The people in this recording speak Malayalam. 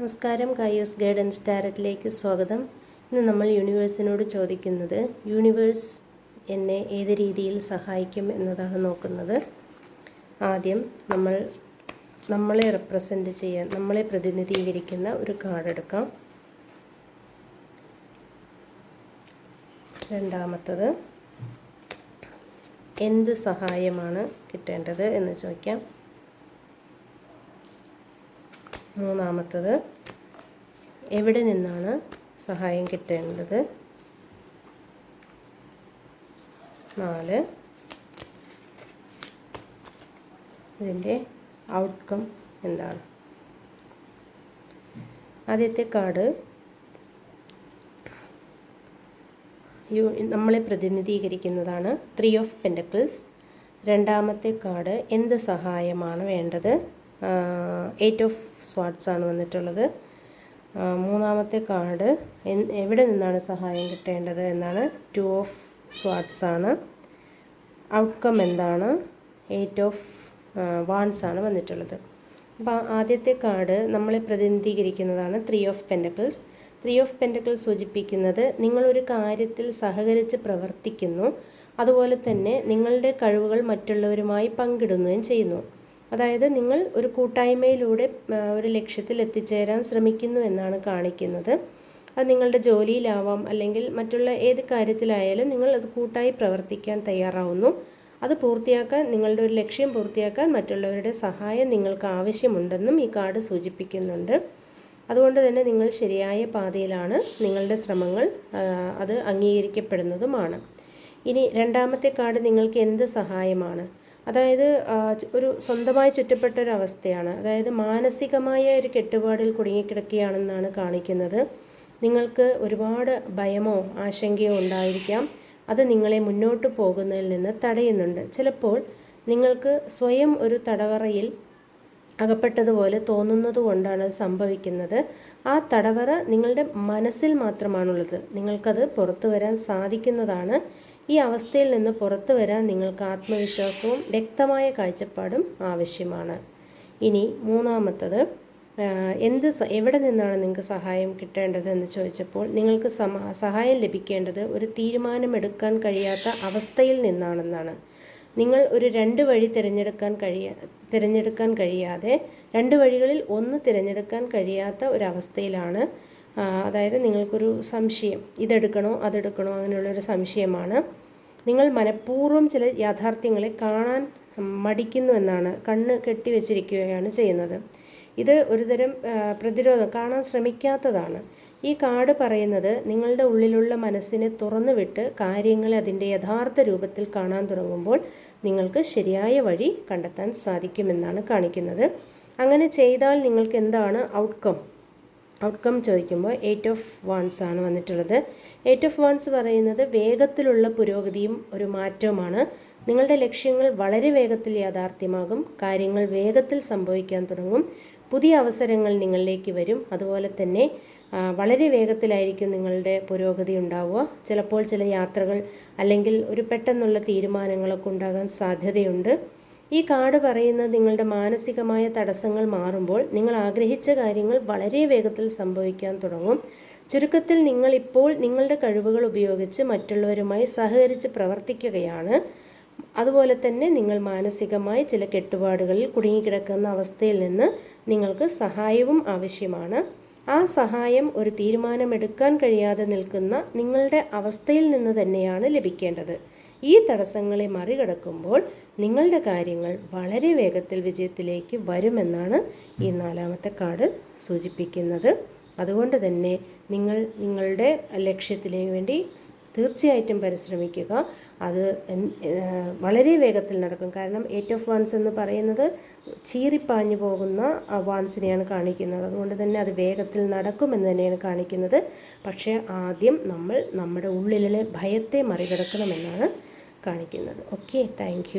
നമസ്കാരം കായോസ് ഗൈഡൻസ് ഡയറക്റ്റിലേക്ക് സ്വാഗതം. ഇന്ന് നമ്മൾ യൂണിവേഴ്സിനോട് ചോദിക്കുന്നത് യൂണിവേഴ്സ് എന്നെ ഏത് രീതിയിൽ സഹായിക്കും എന്നതാണ് നോക്കുന്നത്. ആദ്യം നമ്മൾ നമ്മളെ റെപ്രസെന്റ് ചെയ്യാൻ നമ്മളെ പ്രതിനിധീകരിക്കുന്ന ഒരു കാർഡ് എടുക്കാം. രണ്ടാമത്തത് എന്ത് സഹായമാണ് കിട്ടേണ്ടത് എന്ന് ചോദിക്കാം. മൂന്നാമത്തത് എവിടെ നിന്നാണ് സഹായം കിട്ടേണ്ടത്? നാല്. ഇതിന്റെ ഔട്ട്കം എന്താണ്? ആദ്യത്തെ കാർഡ്. യു നമ്മളെ പ്രതിനിധീകരിക്കുന്നതാണ്. ത്രീ ഓഫ് പെൻഡക്കിൾസ് രണ്ടാമത്തെ കാർഡ് എന്ത് സഹായമാണ് വേണ്ടത്? എയ്റ്റ് ഓഫ് സ്വാർട്സ് ആണ് വന്നിട്ടുള്ളത്. മൂന്നാമത്തെ കാർഡ് എവിടെ നിന്നാണ് സഹായം കിട്ടേണ്ടത് എന്നാണ് ടു ഓഫ് സ്വാർട്സ് ആണ്. ഔട്ട്കം എന്താണ്? എയ്റ്റ് ഓഫ് വാൺസ് ആണ് വന്നിട്ടുള്ളത്. അപ്പോൾ ആദ്യത്തെ കാർഡ് നമ്മളെ പ്രതിനിധീകരിക്കുന്നതാണ് three of pentacles three of pentacles സൂചിപ്പിക്കുന്നത് നിങ്ങളൊരു കാര്യത്തിൽ സഹകരിച്ച് പ്രവർത്തിക്കുന്നു. അതുപോലെ തന്നെ നിങ്ങളുടെ കഴിവുകൾ മറ്റുള്ളവരുമായി പങ്കിടുകയും ചെയ്യുന്നു. അതായത് നിങ്ങൾ ഒരു കൂട്ടായ്മയിലൂടെ ഒരു ലക്ഷ്യത്തിൽ എത്തിച്ചേരാൻ ശ്രമിക്കുന്നു എന്നാണ് കാണിക്കുന്നത്. അത് നിങ്ങളുടെ ജോലിയിലാവാം അല്ലെങ്കിൽ മറ്റുള്ള ഏത് കാര്യത്തിലായാലും നിങ്ങൾ അത് കൂട്ടായി പ്രവർത്തിക്കാൻ തയ്യാറാവുന്നു. അത് പൂർത്തിയാക്കാൻ നിങ്ങളുടെ ഒരു ലക്ഷ്യം പൂർത്തിയാക്കാൻ മറ്റുള്ളവരുടെ സഹായം നിങ്ങൾക്ക് ആവശ്യമുണ്ടെന്നും ഈ കാർഡ് സൂചിപ്പിക്കുന്നുണ്ട്. അതുകൊണ്ട് തന്നെ നിങ്ങൾ ശരിയായ പാതയിലാണ് നിങ്ങളുടെ ശ്രമങ്ങൾ അത് അംഗീകരിക്കപ്പെടുന്നതുമാണ്. ഇനി രണ്ടാമത്തെ കാർഡ് നിങ്ങൾക്ക് എന്ത് സഹായമാണ്? അതായത് ഒരു സ്വന്തമായി ചുറ്റപ്പെട്ട ഒരു അവസ്ഥയാണ് അതായത് മാനസികമായ ഒരു കെട്ടുപാടിൽ കുടുങ്ങിക്കിടക്കുകയാണെന്നാണ് കാണിക്കുന്നത്. നിങ്ങൾക്ക് ഒരുപാട് ഭയമോ ആശങ്കയോ ഉണ്ടായിരിക്കാം. അത് നിങ്ങളെ മുന്നോട്ട് പോകുന്നതിൽ നിന്ന് തടയുന്നുണ്ട്. ചിലപ്പോൾ നിങ്ങൾക്ക് സ്വയം ഒരു തടവറയിൽ അകപ്പെട്ടതുപോലെ തോന്നുന്നത് കൊണ്ടാണ് അത് സംഭവിക്കുന്നത്. ആ തടവറ നിങ്ങളുടെ മനസ്സിൽ മാത്രമാണുള്ളത്. നിങ്ങൾക്കത് പുറത്തു വരാൻ സാധിക്കുന്നതാണ്. ഈ അവസ്ഥയിൽ നിന്ന് പുറത്തു വരാൻ നിങ്ങൾക്ക് ആത്മവിശ്വാസവും വ്യക്തമായ കാഴ്ചപ്പാടും ആവശ്യമാണ്. ഇനി മൂന്നാമത്തത് എന്ത് എവിടെ നിന്നാണ് നിങ്ങൾക്ക് സഹായം കിട്ടേണ്ടത് എന്ന് ചോദിച്ചപ്പോൾ നിങ്ങൾക്ക് സഹായം ലഭിക്കേണ്ടത് ഒരു തീരുമാനമെടുക്കാൻ കഴിയാത്ത അവസ്ഥയിൽ നിന്നാണെന്നാണ്. നിങ്ങൾ ഒരു രണ്ട് വഴി തിരഞ്ഞെടുക്കാൻ കഴിയ തിരഞ്ഞെടുക്കാൻ കഴിയാതെ രണ്ട് വഴികളിൽ ഒന്ന് തിരഞ്ഞെടുക്കാൻ കഴിയാത്ത ഒരവസ്ഥയിലാണ് അതായത് നിങ്ങൾക്കൊരു സംശയം ഇതെടുക്കണോ അതെടുക്കണോ അങ്ങനെയുള്ളൊരു സംശയമാണ്. നിങ്ങൾ മനഃപൂർവം ചില യാഥാർത്ഥ്യങ്ങളെ കാണാൻ മടിക്കുന്നു എന്നാണ് കണ്ണ് കെട്ടിവെച്ചിരിക്കുകയാണ് ചെയ്യുന്നത്. ഇത് ഒരുതരം പ്രതിരോധം കാണാൻ ശ്രമിക്കാത്തതാണ്. ഈ കാർഡ് പറയുന്നത് നിങ്ങളുടെ ഉള്ളിലുള്ള മനസ്സിനെ തുറന്നുവിട്ട് കാര്യങ്ങളെ അതിന്റെ യഥാർത്ഥ രൂപത്തിൽ കാണാൻ തുടങ്ങുമ്പോൾ നിങ്ങൾക്ക് ശരിയായ വഴി കണ്ടെത്താൻ സാധിക്കുമെന്നാണ് കാണിക്കുന്നത്. അങ്ങനെ ചെയ്താൽ നിങ്ങൾക്ക് എന്താണ് ഔട്ട്കം ഔട്ട്കം ചോദിക്കുമ്പോൾ എയ്റ്റ് ഓഫ് വൺസ് ആണ് വന്നിട്ടുള്ളത്. എയ്റ്റ് ഓഫ് വൺസ് പറയുന്നത് വേഗത്തിലുള്ള പുരോഗതിയും ഒരു മാറ്റവുമാണ്. നിങ്ങളുടെ ലക്ഷ്യങ്ങൾ വളരെ വേഗത്തിൽ യാഥാർത്ഥ്യമാകും. കാര്യങ്ങൾ വേഗത്തിൽ സംഭവിക്കാൻ തുടങ്ങും. പുതിയ അവസരങ്ങൾ നിങ്ങളിലേക്ക് വരും. അതുപോലെ തന്നെ വളരെ വേഗത്തിലായിരിക്കും നിങ്ങളുടെ പുരോഗതി ഉണ്ടാവുക. ചിലപ്പോൾ ചില യാത്രകൾ അല്ലെങ്കിൽ ഒരു പെട്ടെന്നുള്ള തീരുമാനങ്ങളൊക്കെ ഉണ്ടാകാൻ സാധ്യതയുണ്ട്. ഈ കാർഡ് പറയുന്ന നിങ്ങളുടെ മാനസികമായ തടസ്സങ്ങൾ മാറുമ്പോൾ നിങ്ങൾ ആഗ്രഹിച്ച കാര്യങ്ങൾ വളരെ വേഗത്തിൽ സംഭവിക്കാൻ തുടങ്ങും. ചുരുക്കത്തിൽ നിങ്ങൾ ഇപ്പോൾ നിങ്ങളുടെ കഴിവുകൾ ഉപയോഗിച്ച് മറ്റുള്ളവരുമായി സഹകരിച്ച് പ്രവർത്തിക്കുകയാണ്. അതുപോലെ തന്നെ നിങ്ങൾ മാനസികമായി ചില കെട്ടുപാടുകളിൽ കുടുങ്ങിക്കിടക്കുന്ന അവസ്ഥയിൽ നിന്ന് നിങ്ങൾക്ക് സഹായവും ആവശ്യമാണ്. ആ സഹായം ഒരു തീരുമാനമെടുക്കാൻ കഴിയാതെ നിൽക്കുന്ന നിങ്ങളുടെ അവസ്ഥയിൽ നിന്ന് തന്നെയാണ് ലഭിക്കേണ്ടത്. ഈ തടസ്സങ്ങളെ മറികടക്കുമ്പോൾ നിങ്ങളുടെ കാര്യങ്ങൾ വളരെ വേഗത്തിൽ വിജയത്തിലേക്ക് വരുമെന്നാണ് ഈ നാലാമത്തെ കാർഡ് സൂചിപ്പിക്കുന്നത്. അതുകൊണ്ട് തന്നെ നിങ്ങൾ നിങ്ങളുടെ ലക്ഷ്യത്തിലേക്ക് വേണ്ടി തീർച്ചയായിട്ടും പരിശ്രമിക്കുക. അത് വളരെ വേഗത്തിൽ നടക്കും. കാരണം എയ്റ്റ് ഓഫ് വൺസ് എന്ന് പറയുന്നത് ചീറിപ്പാഞ്ഞു പോകുന്ന വാൻസിനെയാണ് കാണിക്കുന്നത്. അതുകൊണ്ട് തന്നെ അത് വേഗത്തിൽ നടക്കുമെന്ന് തന്നെയാണ് കാണിക്കുന്നത്. പക്ഷേ ആദ്യം നമ്മൾ നമ്മുടെ ഉള്ളിലെ ഭയത്തെ മറികടക്കണമെന്നാണ് കാണിക്കുന്നത്. Okay thank